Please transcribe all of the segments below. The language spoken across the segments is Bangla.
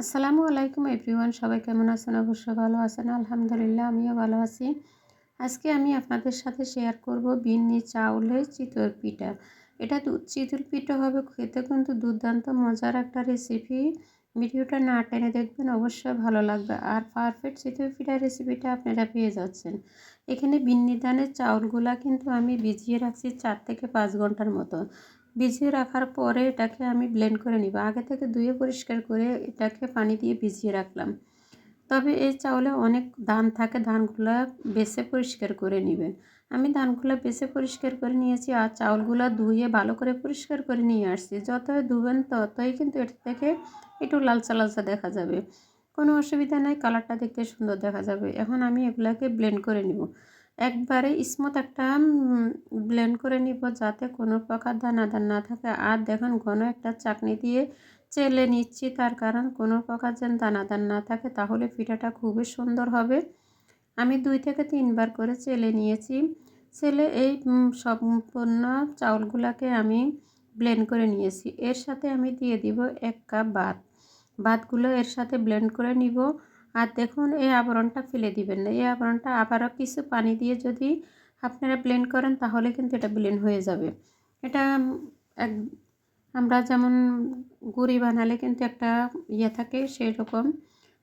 আসসালামু আলাইকুম এভরিওয়ান, সবাই কেমন আছেন? অবশ্যই ভালো আছেন, আলহামদুলিল্লাহ আমিও ভালো আছি। আজকে আমি আপনাদের সাথে শেয়ার করব বিন্নি চাউলের চিতল পিঠা। এটা দুধ চিতল পিঠা হবে, খেতে কিন্তু দুর্দান্ত, মজার একটা রেসিপি ভিডিওটা না টেনে দেখবেন, অবশ্যই ভালো লাগবে। আর পারফেক্ট চিতল পিঠা রেসিপিটা আপনারা পেয়ে যাচ্ছেন। এখানে বিন্নি ধানের চাউলগুলা কিন্তু আমি ভিজিয়ে রাখছি চার থেকে পাঁচ ঘণ্টার মতো। ভিজিয়ে রাখার পরে এটাকে আমি ব্লেন্ড করে নিব। আগে থেকে ধুয়ে পরিষ্কার করে এটাকে পানি দিয়ে ভিজিয়ে রাখলাম। তবে এই চাউলে অনেক ধান থাকে, ধানগুলো বেছে পরিষ্কার করে নেবেন। আমি ধানগুলো বেছে পরিষ্কার করে নিয়েছি আর চাউলগুলো ধুয়ে ভালো করে পরিষ্কার করে নিয়ে আসছি। যতই ধুবেন ততই কিন্তু এর থেকে একটু লালচা লালচা দেখা যাবে। কোনো অসুবিধা নাই কালারটা দেখতে সুন্দর দেখা যাবে। এখন আমি এগুলাকে ব্লেন্ড করে নিব। একবারে স্মুথ একটা ব্লেন্ড করে নিব যাতে কোনো প্রকার দানাদার না থাকে। আর দেখুন, ঘন একটা চাকনি দিয়ে চেলে নিচ্ছি, তার কারণ কোনো প্রকার যেন দানাদার না থাকে, তাহলে পিঠাটা খুবই সুন্দর হবে। আমি দুই থেকে তিনবার করে চেলে নিয়েছি। চেলে এই সম্পূর্ণ চাউলগুলোকে আমি ব্লেন্ড করে নিয়েছি। এর সাথে আমি দিয়ে দিব এক কাপ ভাত। ভাতগুলো এর সাথে ব্লেন্ড করে নিব। আর দেখুন, এই আবরণটা ফেলে দিবেন না। এই আবরণটা আবারও কিছু পানি দিয়ে যদি আপনারা ব্লেন্ড করেন, তাহলে কিন্তু এটা ব্লেন্ড হয়ে যাবে। এটা এক, আমরা যেমন গুড়ি বানালে কিন্তু একটা ইয়ে থাকে সেই রকম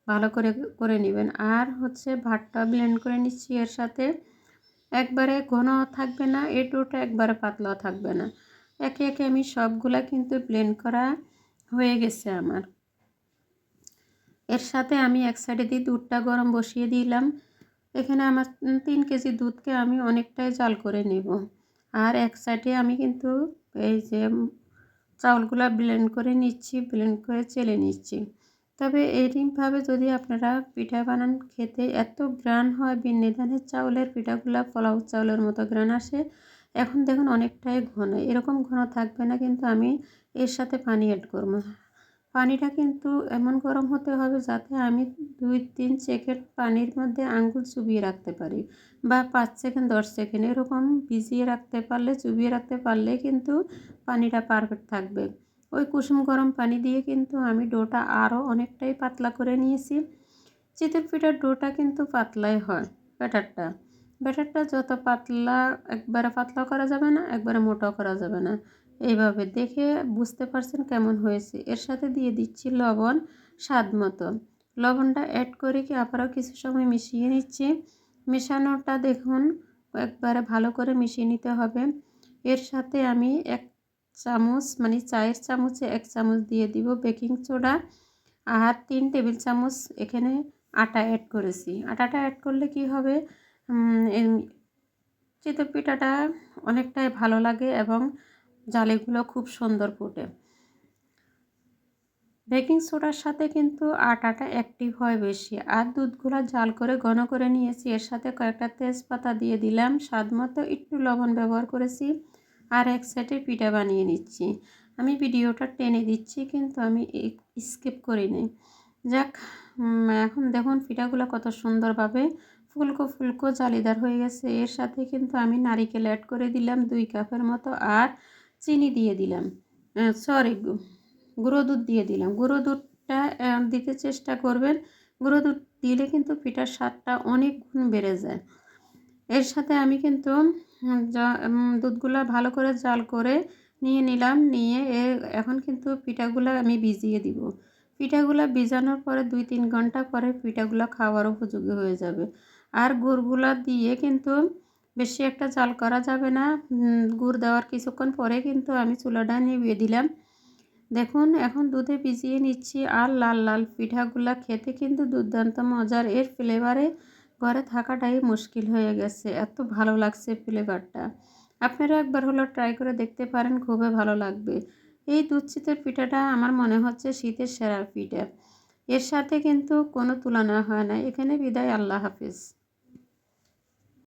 ভালো করে করে নেবেন। আর হচ্ছে ভাতটা ব্লেন্ড করে নিচ্ছি এর সাথে। একবারে ঘন থাকবে না এটুটা একবারে পাতলা থাকবে না। একে একে আমি সবগুলা কিন্তু ব্লেন্ড করা হয়ে গেছে আমার। এর সাথে আমি এক সাইডে দিয়ে দুধটা গরম বসিয়ে দিলাম। এখানে আমার তিন কেজি দুধকে আমি অনেকটাই জাল করে নেব। আর এক সাইডে আমি কিন্তু এই যে চাউলগুলো ব্লেন্ড করে নিচ্ছি ব্লেন্ড করে চেলে নিচ্ছি। তবে এইরকমভাবে যদি আপনারা পিঠা বানান, খেতে এত গ্রান হয় বিন্নি ধানের চাউলের পিঠাগুলো, পোলাও চাউলের মতো গ্রান আসে, এখন দেখুন অনেকটাই ঘন। এরকম ঘন থাকবে না, কিন্তু আমি এর সাথে পানি অ্যাড করব। পানিটা কিন্তু এমন গরম হতে হবে যাতে আমি দুই তিন সেকেন্ড পানির মধ্যে আঙ্গুল চুবিয়ে রাখতে পারি বা পাঁচ সেকেন্ড, দশ সেকেন্ড এরকম ভিজিয়ে রাখতে পারলে, চুবিয়ে রাখতে পারলে কিন্তু পানিটা পারফেক্ট থাকবে। ওই কুসুম গরম পানি দিয়ে কিন্তু আমি ডোটা আরও অনেকটাই পাতলা করে নিয়েছি। চিতল পিঠার ডোটা কিন্তু পাতলাই হয় ব্যাটারটা। ব্যাটারটা যত পাতলা, একবারে পাতলা করা যাবে না, একবারে মোটাও করা যাবে না। এইভাবে দেখে বুঝতে পারছেন কেমন হয়েছে। এর সাথে দিয়ে দিচ্ছি লবণ, স্বাদ মতো। লবণটা অ্যাড করে কি আবারও কিছু সময় মিশিয়ে নিচ্ছি। মেশানোটা দেখুন, একবারে ভালো করে মিশিয়ে নিতে হবে। এর সাথে আমি এক চামচ মানে চায়ের চামচে এক চামচ দিয়ে দিব বেকিং সোডা আর তিন টেবিল চামচ এখানে আটা অ্যাড করেছি। আটাটা অ্যাড করলে কি হবে? চিতই পিঠাটা অনেকটাই ভালো লাগে এবং জালিগুলো খুব সুন্দর ফুটে। বেকিং সোডার সাথে কিন্তু আটাটা অ্যাক্টিভ হয় বেশি। আর দুধগুলো জাল করে ঘন করে নিয়েছি। এর সাথে কয়েকটা তেজপাতা দিয়ে দিলাম। স্বাদ মতো একটু লবণ ব্যবহার করেছি। আর এক সাইডে পিঠা বানিয়ে নিচ্ছি। আমি ভিডিওটা টেনে দিচ্ছি, কিন্তু আমি স্কিপ করি নি যাক এখন দেখুন পিঠাগুলো কত সুন্দরভাবে ফুলকো ফুলকো জালিদার হয়ে গেছে। এর সাথে কিন্তু আমি নারিকেল অ্যাড করে দিলাম দুই কাপের মতো। আর চিনি দিয়ে দিলাম। সরি গুঁড়ো দুধ দিয়ে দিলাম। গুঁড়ো দুধটা দিতে চেষ্টা করবেন। গুঁড়ো দুধ দিলে কিন্তু পিঠার স্বাদটা অনেক গুণ বেড়ে যায়। এর সাথে আমি কিন্তু দুধগুলো ভালো করে জাল করে নিয়ে নিলাম। নিয়ে এখন কিন্তু পিঠাগুলো আমি ভিজিয়ে দিব। পিঠাগুলো ভিজানোর পরে দুই তিন ঘণ্টা পরে পিঠাগুলো খাওয়ার উপযোগী হয়ে যাবে। আর গুড়গুলো দিয়ে কিন্তু বেশি একটা জাল করা যাবে না। গুড় দেওয়ার কিছুক্ষণ পরে কিন্তু আমি চুলাটা নিভিয়ে দিলাম। দেখুন, এখন দুধে ভিজিয়ে নিচ্ছি আর লাল লাল পিঠাগুলা খেতে কিন্তু দুর্দান্ত মজার। এর ফ্লেভারে ঘরে থাকাটাই মুশকিল হয়ে গেছে। এত ভালো লাগছে ফ্লেভারটা আপনারা একবার হলো ট্রাই করে দেখতে পারেন, খুবই ভালো লাগবে। এই দুধ শীতের পিঠাটা আমার মনে হচ্ছে শীতের সেরা পিঠা। এর সাথে কিন্তু কোনো তুলনা হয় না। এখানে বিদায়, আল্লাহ হাফিজ।